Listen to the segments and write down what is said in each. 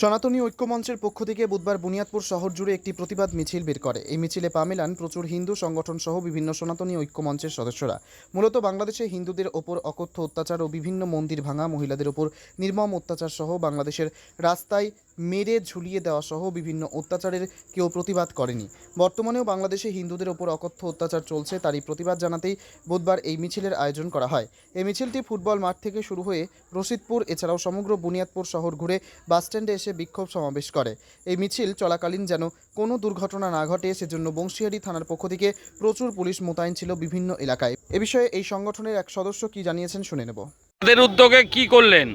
সনাতনী ঐক্যমঞ্চের পক্ষ থেকে বুধবার বুনিয়াদপুর শহর জুড়ে একটি প্রতিবাদ মিছিল বের করে। এই মিছিলে পা মেলান প্রচুর হিন্দু সংগঠন সহ বিভিন্ন সনাতনী ঐক্যমঞ্চের সদস্যরা। মূলত বাংলাদেশে হিন্দুদের ওপর অকথ্য অত্যাচার ও বিভিন্ন মন্দির ভাঙা, মহিলাদের ওপর নির্মম অত্যাচার সহ বাংলাদেশের রাস্তায় মেরে ঝুলিয়ে দেওয়া সহ বিভিন্ন অত্যাচারের কেউ প্রতিবাদ করেনি। বর্তমানেও বাংলাদেশে হিন্দুদের ওপর অকথ্য অত্যাচার চলছে তারই প্রতিবাদ জানাতেই বুধবার এই মিছিলের আয়োজন করা হয়। এই মিছিলটি ফুটবল মাঠ থেকে শুরু হয়ে রশিদপুর এছাড়াও সমগ্র বুনিয়াদপুর শহর ঘুরে বাসস্ট্যান্ডে এসে বিক্ষোভ সমাবেশ করে। এই মিছিল চলাকালীন যেন কোনো দুর্ঘটনা না ঘটে সেজন্য বংশীহারি থানার পক্ষ থেকে প্রচুর পুলিশ মোতায়েন ছিল বিভিন্ন এলাকায়। এ বিষয়ে এই সংগঠনের এক সদস্য কি জানিয়েছেন শুনে নেব। তাদের উদ্যোগে কি করলেন?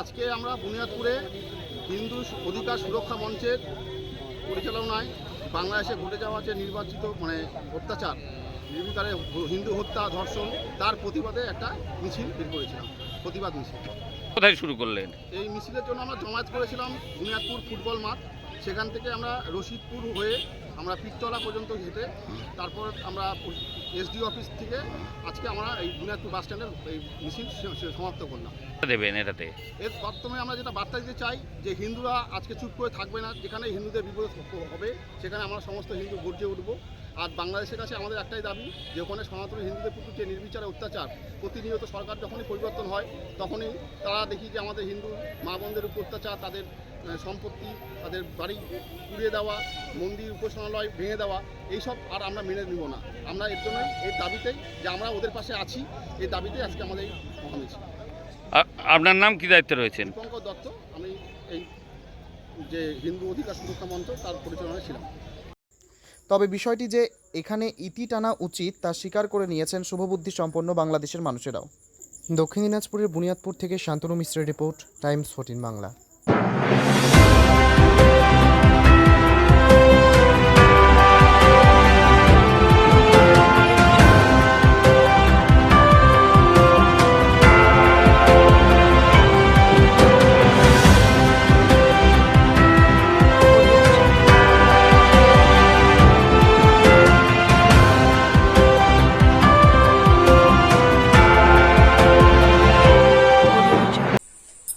আজকে আমরা বুনিয়াদপুরে হিন্দু অধিকার সুরক্ষা মঞ্চের পরিচালনায় বাংলাদেশে ঘটে যাওয়া যে নির্বাচিত মানে অত্যাচার নির্বিকারে হিন্দু হত্যা ধর্ষণ তার প্রতিবাদে একটা মিছিল বের করেছিলাম প্রতিবাদ মিছিল। কোথায় শুরু করলেন? এই মিছিলের জন্য আমরা জমায়েত করেছিলাম বুনিয়াদপুর ফুটবল মাঠ। সেখান থেকে আমরা রশিদপুর হয়ে আমরা পিরতলা পর্যন্ত হেঁটে তারপর আমরা এসডি অফিস থেকে আজকে আমরা এই দিনাজপুর বাস স্ট্যান্ডের এই মিছিল সমাপ্ত করলাম। দেবেন এটাতে? এর প্রথমে আমরা যেটা বার্তা দিতে চাই যে হিন্দুরা আজকে চুপ করে থাকবে না যেখানে হিন্দুদের বিপদ হবে সেখানে আমরা সমস্ত হিন্দু গর্জে উঠব। আর বাংলাদেশের কাছে আমাদের একটাই দাবি যে ওখানে সনাতনী হিন্দুদের প্রতি যে নির্বিচারে অত্যাচার প্রতিনিয়ত সরকার যখনই পরিবর্তন হয় তখনই তারা দেখি যে আমাদের হিন্দু মা বোনদের উপর অত্যাচার তাদের সম্পত্তি তাদের বাড়ি পুড়িয়ে দেওয়া মন্দির উপাসনালয় ভেঙে দেওয়া এইসব আর আমরা মেনে নিব না। আমরা এর জন্যই এই দাবিতেই যে আমরা ওদের পাশে আছি এই দাবিতেই আজকে আমাদের এই মহামিছিল আপনার নাম কি দায়িত্বে রয়েছেন? দত্ত আমি এই যে হিন্দু অধিকার সুরক্ষা মঞ্চ তার পরিচালনায় ছিলাম। তবে বিষয়টি যে এখানে ইতি টানা উচিত তা স্বীকার করে নিয়েছেন শুভবুদ্ধি সম্পন্ন বাংলাদেশের মানুষেরাও। দক্ষিণ দিনাজপুরের বুনিয়াদপুর থেকে শান্তনু মিশ্রের রিপোর্ট, টাইমস, ফোর্টিন বাংলা।